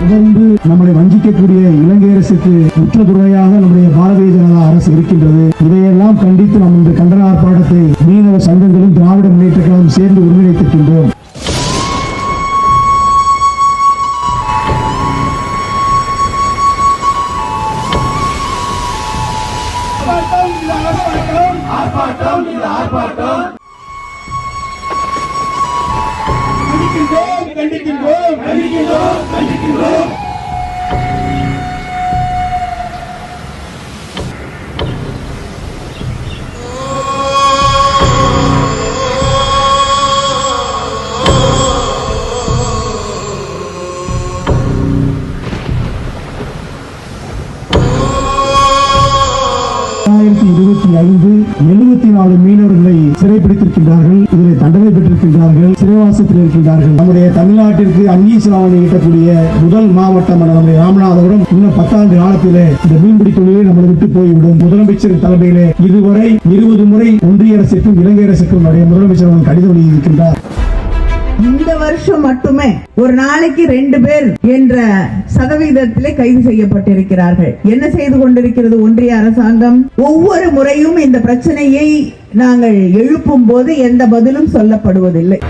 தொடர்ந்து நம்மளை வஞ்சிக்கக்கூடிய இலங்கை அரசுக்கு உற்ற துறையாக நம்முடைய பாரதிய ஜனதா அரசு இருக்கின்றது. இதையெல்லாம் கண்டித்து நம் இந்த கண்டன ஆர்ப்பாட்டத்தை மீனவ சங்கங்களும் திராவிட முன்னேற்ற கழகம் சேர்ந்து ஒருங்கிணைத்திருக்கின்றோம். கண்டிக்கின்றோம் Nikilo, Nikilo. இருபத்தி ஐந்து எழுபத்தி நாலு மீனவர்களை சிறைப்பிடித்திருக்கின்றார்கள். இதில் தண்டனை பெற்றிருக்கின்றார்கள் சிறைவாசத்தில் இருக்கின்றார்கள். நம்முடைய தமிழ்நாட்டிற்கு அந்நிய செலாவணி ஈட்டக்கூடிய முதல் மாவட்டம் நம்முடைய ராமநாதபுரம். இன்னும் பத்தாண்டு காலத்திலே இந்த மீன்பிடி தொழிலை நம்மளை விட்டு போய்விடும். முதலமைச்சர் தலைமையிலே இதுவரை இருபது முறை ஒன்றிய அரசுக்கும் இலங்கை அரசுக்கும் நம்முடைய முதலமைச்சர் கடிதம் எழுதியிருக்கின்றார். இந்த வருஷம் மட்டுமே ஒரு நாளைக்கு ரெண்டு பேர் என்ற சதவீதத்திலே கைது செய்யப்பட்டிருக்கிறார்கள். என்ன செய்து கொண்டிருக்கிறது ஒன்றிய அரசாங்கம்? ஒவ்வொரு முறையும் இந்த பிரச்சனையை நாங்கள் எழுப்பும் போது எந்த பதிலும் சொல்லப்படுவதில்லை.